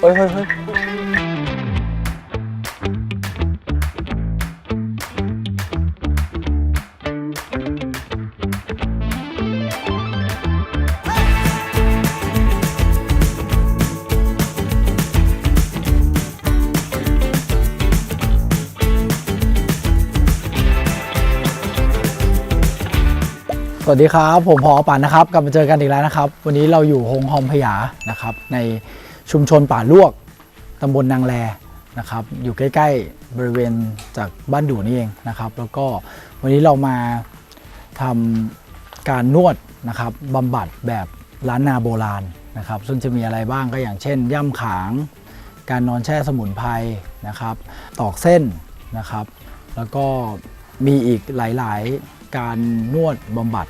เฮ้ยเฮ้ยเฮ้ยสวัสดีครับ ผมพอปันนะครับ กลับมาเจอกันอีกแล้วนะครับ วันนี้เราอยู่โฮงฮอมพยานะครับ ใน ชุมชนป่าลวกตำบลนางแลนะครับอยู่ใกล้ ๆ บริเวณจากบ้านดูนี่เองนะครับ แล้วก็วันนี้เรามาทำการนวดนะครับบำบัดแบบล้านนาโบราณนะครับ ซึ่งจะมีอะไรบ้างก็อย่างเช่น ย่ำขาง การนอนแช่สมุนไพรนะครับ ตอกเส้นนะครับ แล้วก็มีอีกหลาย ๆ การนวดบำบัด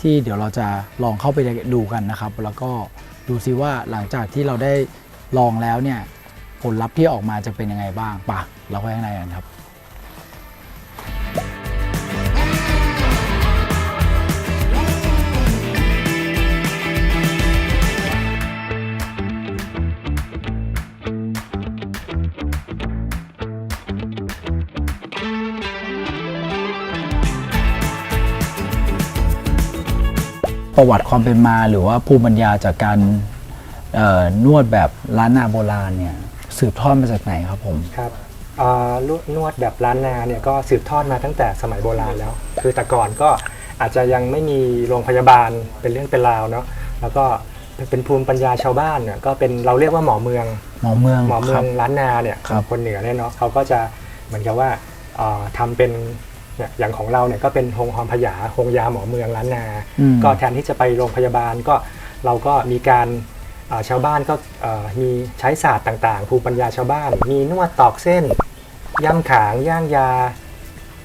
ที่เดี๋ยวเราจะลองเข้าไปดูกันนะครับ แล้วก็ดูซิว่าหลังจากที่เราได้ ลองแล้วเนี่ยผลลัพธ์ที่ออกมาจะเป็นยังไงบ้างปะเราไปข้างในกันครับ ประวัติความเป็นมาหรือว่าภูมิปัญญาจากการ นวดแบบล้านนาโบราณเนี่ยสืบทอดมาจากไหนครับผม ครับเอ่อนวดแบบล้านนาเนี่ยก็สืบทอดมาตั้งแต่สมัยโบราณแล้ว คือแต่ก่อนก็อาจจะยังไม่มีโรงพยาบาลเป็นเรื่องเป็นราวเนาะแล้วก็เป็นภูมิปัญญาชาวบ้านเนี่ยก็เป็นเราเรียกว่าหมอเมืองหมอเมืองหมอเมืคอรังบล้านนาเนี่ยครับ คนเหนือเนี่ยเนาะเขาก็จะเหมือนกับว่าเอ่อทำเป็นเนี่ยอย่างของเราเนี่ยก็เป็นโรงหอมพยาโรงยาหมอเมืองล้านนา อืม ก็แทนที่จะไปโรงพยาบาลก็เราก็มีการเอ่อ ชาวบ้านก็เอ่อมีใช้ศาสตร์ต่างๆ ภูมิปัญญาชาวบ้าน มีนวดตอกเส้น ย่ำขาง ย่างยา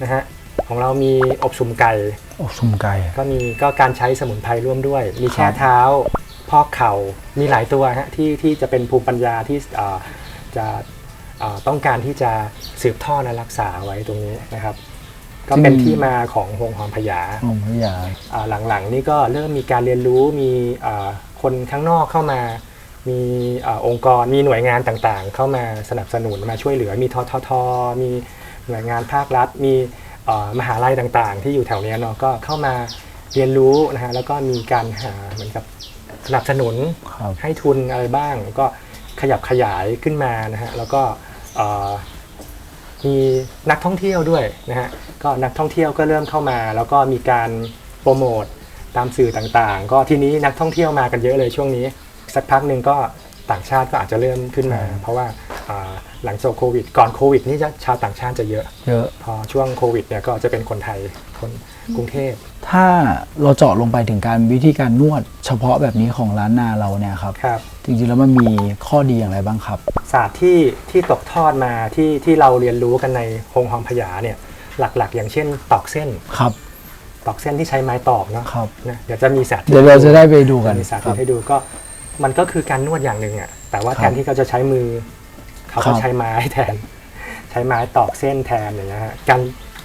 นะฮะ ของเรามีอบชุมไก่โอ้ชุมไก่ ก็มีก็การใช้สมุนไพรร่วมด้วย มีครัแช่บเท้า พอกเข่า มีหลายตัวฮะที่ที่จะเป็นภูมิปัญญาที่เอ่อจะเอ่อต้องการที่จะสืบทอดและรักษาไว้ตรงนี้นะครับ ก็เป็นที่มาของโฮงหอมพยาหมอพยาอ่าหลังๆ นี่ก็เริ่มมีการเรียนรู้มีอ่าคนข้างนอกเข้ามา มีอาองค์กรมีหน่วยงานต่างๆ เข้ามาสนับสนุนมาช่วยเหลือมีทททมีหน่วยงานภาครัฐ มีอ่ามหาลัยต่างๆ ที่อยู่แถวเนี้ยเนาะก็เข้ามาเรียนรู้นะฮะแล้วก็มีการหาเหมือนกับสนับสนุนครับให้ทุนอะไรบ้างแล้วก็ขยับขยายขึ้นมานะฮะแล้วก็เอ่อ มีนักท่องเที่ยวด้วยนะฮะก็นักท่องเที่ยวก็เริ่มเข้ามา แล้วก็มีการโปรโมทตามสื่อต่างๆ ก็ทีนี้นักท่องเที่ยวมากันเยอะเลยช่วงนี้ สักพักหนึ่งก็ต่างชาติก็อาจจะเริ่มขึ้นมา เพราะว่าอ่าหลังจากโควิด ก่อนโควิดนี่จะชาวต่างชาติจะเยอะ เยอะ พอช่วงโควิดเนี่ยก็จะเป็นคนไทยคนกรุงเทพ ถ้าเราเจาะลงไปถึงการวิธีการนวด เฉพาะแบบนี้ของล้านนาเราเนี่ยครับครับ จริงๆแล้วมันมีข้อดีอย่างไรบ้างครับ ศาสตร์ที่ที่ตกทอดมาที่ที่เราเรียนรู้กันในโฮงฮอมพยาเนี่ยหลักๆ อย่างเช่นตอกเส้น ครับ ตอกเส้นที่ใช้ไม้ตอกเนาะครับ นะเดี๋ยวจะมีสาธิตเดี๋ยวเราจะได้ไปดูกันมีสาคธิรัตบให้ดูก็มันก็คือการนวดอย่างหนึ่งอะแต่ว่าครับแทนที่เขาจะใช้มือ เขาครัก็บ ใช้ไม้แทน ใช้ไม้ตอกเส้นแทนอย่างเงี้ยฮะการ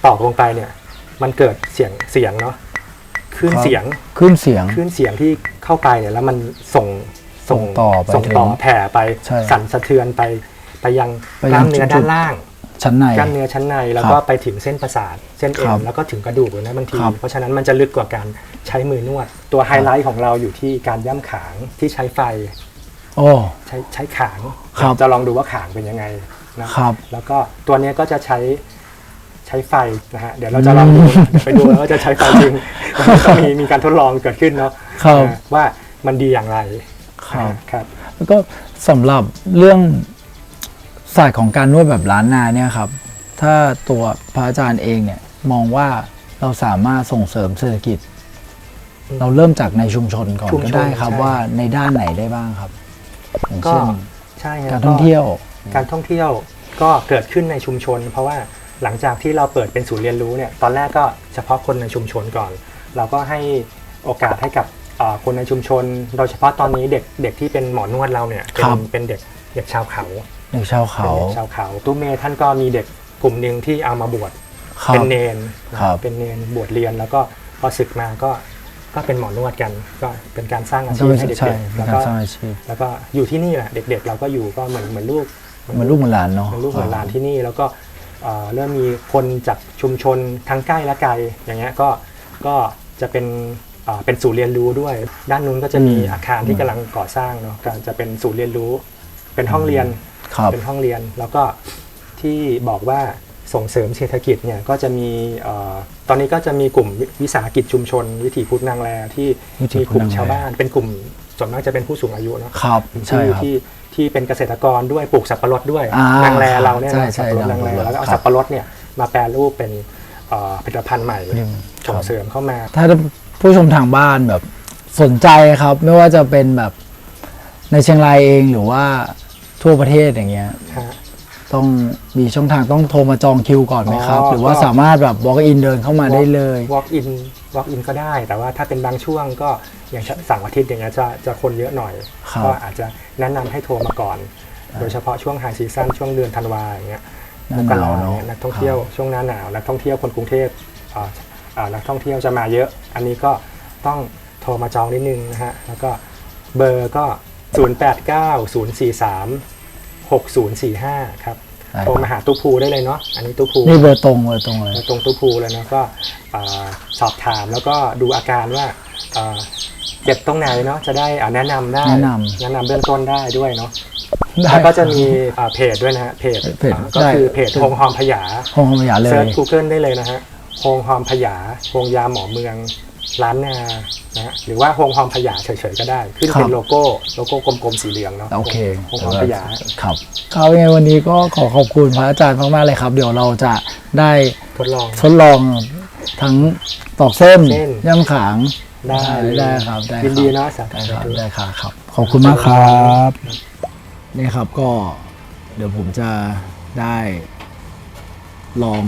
ตอกลงไปเนี่ย มันเกิดเสียงเสียงเนาะคลื่นครับเสียง ขึ้นเสียง คลื่นเสียงที่เข้าไปเนี่ยแล้วมันส่ง ส่งต่อไปส่งต่อถึงแผ่ไปใช่สั่นสะเทือนไปไปยังไปกยัล้างมเนื้อจุด้าดนล่างชั้นในกล้ามเนื้อชั้นในแล้วครับก็ไปถึงเส้นประสาท เส้นเอ็ครันบแล้วก็ถึงกระดูกเลยนะบางทีครับเพราะฉะนั้นมันจะลึกกว่าการใช้มือนวด ตัวไฮไลท์ของเราอยู่ที่การย่ำขางที่ใช้ไฟโอ้ใช้ใช้ขางครับจะลองดูว่าขางเป็นยังไงนะครับ แล้วก็ตัวเนี้ยก็จะใช้ใช้ไฟนะฮะเดี๋ยวเราจะลองดูเดี๋ยวไปดูแล้วว่าจะใช้ไฟจริงมันก็มีมีการทดลองเกิดขึ้นเนาะครับอ่าว่ามันดีอย่างไร ครับครับ แล้วก็สำหรับเรื่องศาสตร์ของการนวดแบบล้านนาเนี่ยครับ ถ้าตัวพระอาจารย์เองเนี่ยมองว่าเราสามารถส่งเสริมเศรษฐกิจ เราเริ่มจากในชุมชนก่อนชุมชนก็ได้ครับใช่ ว่าในด้านไหนได้บ้างครับ อย่างก็เช่นใช่ฮะการท่องเที่ยว การท่องเที่ยวก็เกิดขึ้นในชุมชน เพราะว่าหลังจากที่เราเปิดเป็นศูนย์เรียนรู้เนี่ยตอนแรกก็เฉพาะคนในชุมชนก่อน เราก็ให้โอกาสให้กับเอ่อคนในชุมชน โดยเฉพาะตอนนี้เด็กเด็กที่เป็นหมอนวดเราเนี่ยเป็ครันบเป็นเด็กเด็กชาวเขาเด็กชาวเขาเป็นเด็กชาวเขาตู้เมย์ท่านก็มีเด็กกลุ่มหนึ่งที่เอามาบวชครัเป็บนเนนนะครับ เป็นเนนบวชเรียนแล้วก็พอศึกมาก็ก็เป็นหมอนวดกัน ก็เป็นการสร้างอาก็ชีพเป็นให้เด็ใช่กๆเป็แล้นวการก็สร้างอาชีพแล้วก็อยู่ที่นี่แหละเด็ก ๆ เราก็อยู่ก็เหมือนเหมือนลูก เหมันลูกเหมือนหลานเนาะเหมือนลูกเหมือนหลานที่นี่แล้วก็เอ่อเริ่มมีคนจากชุมชนทั้งใกล้และไกลอย่างเงี้ยก็ก็จะเป็น เอ่อเป็นศูนย์เรียนรู้ด้วย ด้านนู้นก็จะมีอาคารที่กำลังก่อสร้างเนาะก็จะเป็นศูนย์เรียนรู้ เป็นห้องเรียนครับเป็นห้องเรียนแล้วก็ที่บอกว่าส่งเสริมเศรษฐกิจเนี่ยก็จะมีเอ่อตอนนี้ก็จะมีกลุ่มวิวิสาหกิจชุมชน วิถีพุทธนางแลที่วิถีมีพุกทธลุ่มนางแลชาวบ้าน เป็นกลุ่มส่วนมากจะเป็นผู้สูงอายุเนาะครับใช่ที่ครับที่ที่เป็นเกษตรกรด้วยปลูกสับปะรดด้วยอ่านางแลเราเนี่ยใช่นะใช่สับปะรดนางแลนางแลแล้วก็เอาครับสับปะรดเนี่ยมาแปรรูปเป็นเอ่อผลิตภัณฑ์ใหม่อืมส่งเสริมเข้ามา ถ้า ผู้ชมทางบ้านแบบสนใจครับ ไม่ว่าจะเป็นแบบในเชียงรายเองหรือว่าทั่วประเทศอย่างเงี้ย ฮะ ต้องมีช่องทางต้องโทรมาจองคิวก่อนไหมครับ อ๋อหรือว่าก็ สามารถแบบ walk in เดินเข้ามาได้เลย walk in walk in ก็ได้ แต่ว่าถ้าเป็นบางช่วงก็อย่างเสั่งอาทิตย์อย่างเงี้ยจะจะคนเยอะหน่อย ครับ ก็อาจจะแนะนำให้โทรมาก่อน โดยเฉพาะช่วงไฮซีซันช่วงเดือนธันวาอย่างเงี้ย หน้าหนาวมกรเนาะยนักท่องเที่ยวช่วงหน้าหนาวนักท่องเที่ยวคนกรุงเทพอ่าอ่า นักท่องเที่ยวจะมาเยอะ อันนี้ก็ต้องโทรมาจองนิดนึงนะฮะ แล้วก็เบอร์ก็ 0890436045 ครับได้โทรมาหาตู้ภูได้เลยเนาะ อันนี้ตู้ภูนี่เบอร์ตรงเบอร์ตรงเลยตรงตู้ภูเลยนะก็อ่าสอบถามแล้วก็ดูอาการว่าอ่าเจ็บตรงไหนเนาะจะได้อ่าแนะนำได้แนะนำแนะนำเบื้องต้นได้ด้วยเนาะได้แล้วก็จะมีอ่าเพจด้วยนะฮะเพจเพจอ่าก็ได้คือเพจโฮงฮอมพยาห้องพยาเลเซิร์ยช Google ได้เลยนะฮะ โฮงฮอมพยาโฮงยาหมอเมืองร้านนานะฮะหรือว่าโฮงฮอมพยาเฉยๆก็ได้ ขึ้นครัเป็นบโลโก้โลโก้กลมๆสีเหลืองเนาะโอเคโฮงฮอมพยาครับครับยังไงวันนี้ก็ขอขอบคุณพระอาจารย์มากๆเลยครับ เดี๋ยวเราจะได้ทดลองทดลองทั้งตอกเส้นเส้นย่ำขางได้เลยได้ครับได้ยินครับดีเนาะสาได้ครับธุได้ครับครับ ขอบคุณมากครับนี่ครับก็เดี๋ยวผมจะได้ลอง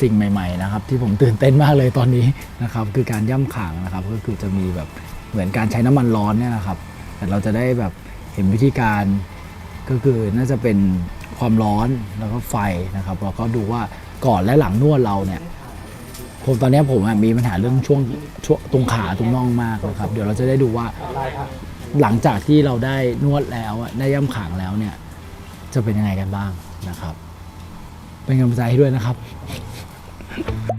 สิ่งใหม่ๆนะครับที่ผมตื่นเต้นมากเลยตอนนี้นะครับคือการย่ำขางนะครับก็คือจะมีแบบเหมือนการใช้น้ำมันร้อนเนี่ยนะครับแต่เราจะได้แบบเห็นวิธีการก็คือน่าจะเป็นความร้อนแล้วก็ไฟนะครับแล้วก็ดูว่าก่อนและหลังนวดเราเนี่ยผมตอนนี้ผมมีปัญหาเรื่องช่วงช่วงตรงขาตรงน่องมากนะครับ เดี๋ยวเราจะได้ดูว่าหลังจากที่เราได้นวดแล้วได้ย่ำขางแล้วเนี่ยจะเป็นยังไงกันบ้างนะครับ เป็นกำลังใจให้ด้วยนะครับ Bye.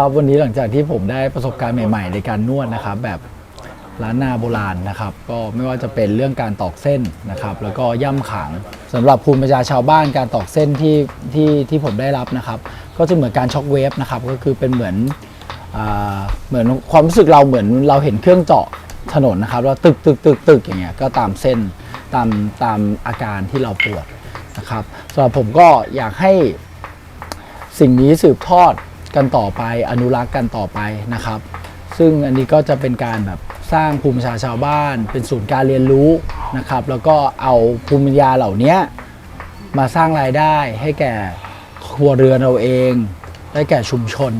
ครับวันนี้หลังจากที่ผมได้ประสบการณ์ใหม่ๆ ในการนวดนะครับ แบบร้านนาโบราณนะครับ ก็ไม่ว่าจะเป็นเรื่องการตอกเส้นนะครับ แล้วก็ย่ำขางสำหรับภูมิปัญญาชาวบ้านการตอกเส้นที่ที่ที่ผมได้รับนะครับ ก็จะเหมือนการช็อคเวฟนะครับก็คือเป็นเหมือนเหมือนความรู้สึกเราเหมือนเราเห็นเครื่องเจาะถนนนะครับแล้วตึกตึกตึกตึกอย่างเงี้ยก็ตามเส้นตามตามอาการที่เราปวดนะครับสำหรับผมก็อยากให้สิ่งนี้สืบทอด กันต่อไป อนุรักษ์กันต่อไปนะครับ ซึ่งอันนี้ก็จะเป็นการแบบสร้างภูมิปัญญาชาวบ้าน เป็นศูนย์การเรียนรู้นะครับ แล้วก็เอาภูมิปัญญาเหล่านี้มาสร้างรายได้ให้แก่ครัวเรือนเราเองได้แก่ชุมชน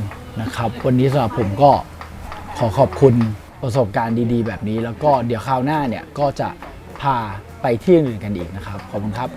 นะครับ วันนี้สำหรับผมก็ขอขอบคุณประสบการณ์ดีๆ แบบนี้ แล้วก็เดี๋ยวคราวหน้าเนี่ยก็จะพาไปที่อื่นกันอีกนะครับ ขอบคุณครับ